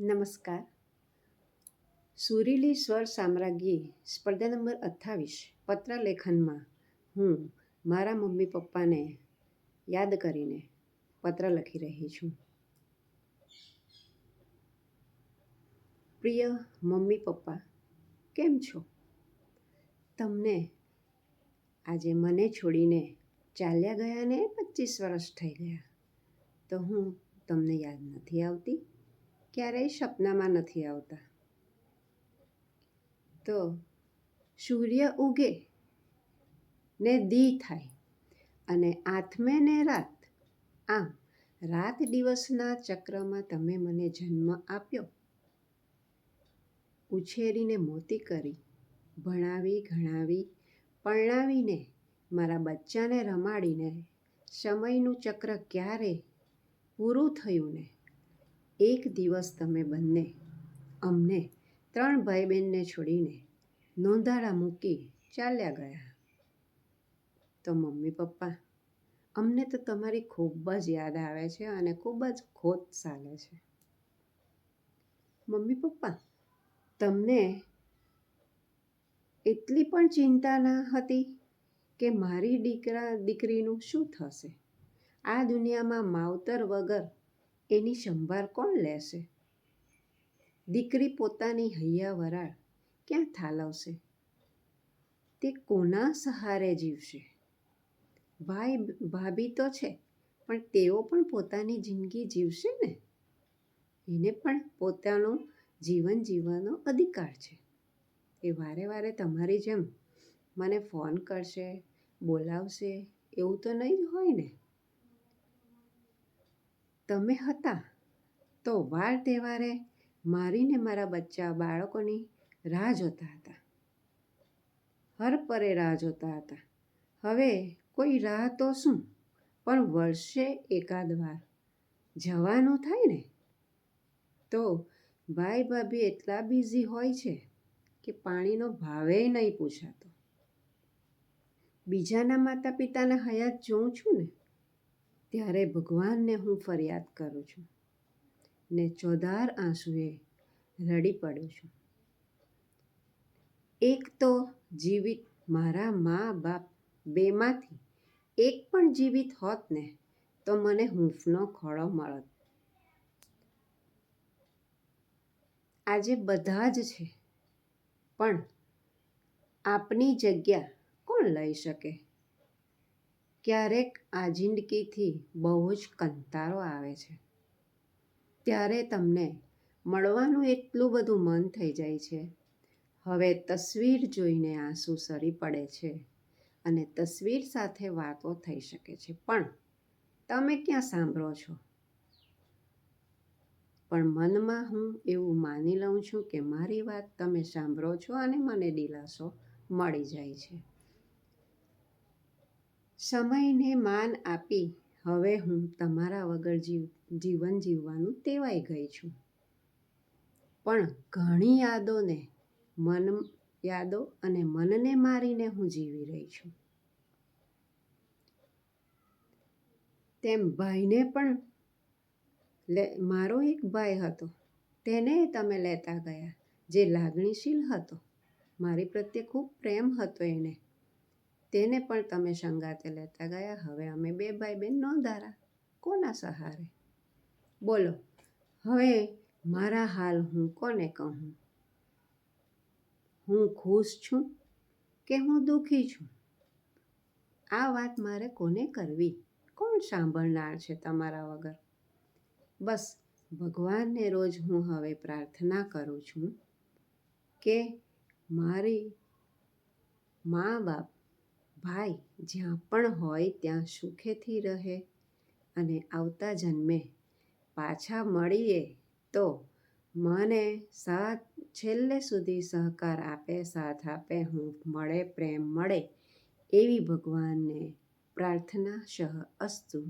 નમસ્કાર. સુરીલી સ્વર સામ્રાજ્ઞી, સ્પર્ધા નંબર અઠ્ઠાવીસ, પત્રલેખનમાં હું, મારા મમ્મી પપ્પાને યાદ કરીને પત્ર લખી રહી છું. પ્રિય મમ્મી પપ્પા, કેમ છો? તમને આજે મને છોડીને ચાલ્યા ગયા ને પચીસ વર્ષ થઈ ગયા, તો હું તમને યાદ નથી આવતી? ક્યારેય સપનામાં નથી આવતા. તો સૂર્ય ઉગે ને દી થાય અને આથમે ને રાત. આમ રાત દિવસના ચક્રમાં તમે મને જન્મ આપ્યો. ઉછેરીને મોતી કરી, ભણાવી, ઘણાવી, પરણાવીને મારા બચ્ચાને રમાડીને સમયનું ચક્ર ક્યારે પૂરું થયું ને? એક દિવસ તમે બંને, અમને ત્રણ ભાઈ બહેનને છોડીને નોંધાળા મૂકી ચાલ્યા ગયા. તો મમ્મી પપ્પા, અમને તો તમારી ખૂબ જ યાદ આવે છે અને ખૂબ જ ખોત ચાલે છે. મમ્મી પપ્પા, તમને એટલી પણ ચિંતા ના હતી કે મારી દીકરા, દીકરીનું શું થશે? આ દુનિયામાં માવતર વગર એની સંભાળ કોણ લેશે? દીકરી પોતાની હૈયા વરાળ ક્યાં થાલવશે? તે કોના સહારે જીવશે? ભાઈ, ભાભી તો છે, પણ તેઓ પણ પોતાની જિંદગી જીવશે ને? એને પણ પોતાનું જીવન જીવવાનો અધિકાર છે. એ વારે વારે તમારી જેમ મને ફોન કરશે, બોલાવશે, એવું તો નહીં જ હોય ને? તમે હતા? તો વાર તહેવારે મારીને મારા બચ્ચા બાળકોની રાહ જોતા હતા. હર પરે રાહ જોતા હતા. હવે કોઈ રાહ તો શું? પણ વર્ષે એકાદ વાર જવાનું થાય ને? તો ભાઈ ભાભી એટલા બિઝી હોય છે કે પાણીનો ભાવે નહીં પૂછાતો. બીજાના માતા પિતાના હયાત જોઉં છું ને? ત્યારે ભગવાનને હું ફરિયાદ કરું છું ને ચોધાર આંસુએ રડી પડું છું. એક તો જીવિત મારા મા બાપ બેમાંથી એક પણ જીવિત હોત ને તો મને હૂંફનો ખોળો મળત. આજે બધા જ છે, પણ આપની જગ્યા કોણ લઈ શકે? ક્યારેક આ જિંદગીથી બહુ જ કંટાળો આવે છે. ત્યારે તમને મળવાનું એટલું બધું મન થઈ જાય છે. હવે તસવીર જોઈને આંસુ સરી પડે છે અને તસવીર સાથે વાતો થઈ શકે છે. પણ તમે ક્યાં સાંભળો છો? પણ મનમાં હું એવું માની લઉં છું કે મારી વાત તમે સાંભળો છો અને મને દિલાસો મળી જાય છે. સમયને માન આપી હવે હું તમારા વગર જીવ, જીવન જીવવાનું ટેવાઈ ગઈ છું. પણ ઘણી યાદોને મન, યાદો અને મનને મારીને હું જીવી રહી છું. તેમ ભાઈને પણ લે, મારો એક ભાઈ હતો. તેને તમે લેતા ગયા, જે લાગણીશીલ હતો. મારી પ્રત્યે ખૂબ પ્રેમ હતો એને તેને પણ તમે સંગાતે લેતા ગયા. હવે અમે બે ભાઈ બહેન નોંધારા. કોના સહારે? બોલો, હવે મારા હાલ હું કોને કહું? હું ખુશ છું કે હું દુઃખી છું? આ વાત મારે કોને કરવી? કોણ સાંભળનાર છે તમારા વગર? બસ, ભગવાનને રોજ હું હવે પ્રાર્થના કરું છું કે મારી મા બાપ ભાઈ, જ્યાં પણ હોય ત્યાં સુખેથી રહે અને આવતા જન્મે પાછા મળીએ તો મને સાથ છેલ્લે સુધી સહકાર આપે, સાથ આપે, હું મળે, પ્રેમ મળે એવી ભગવાનને પ્રાર્થના સહ અસ્તુ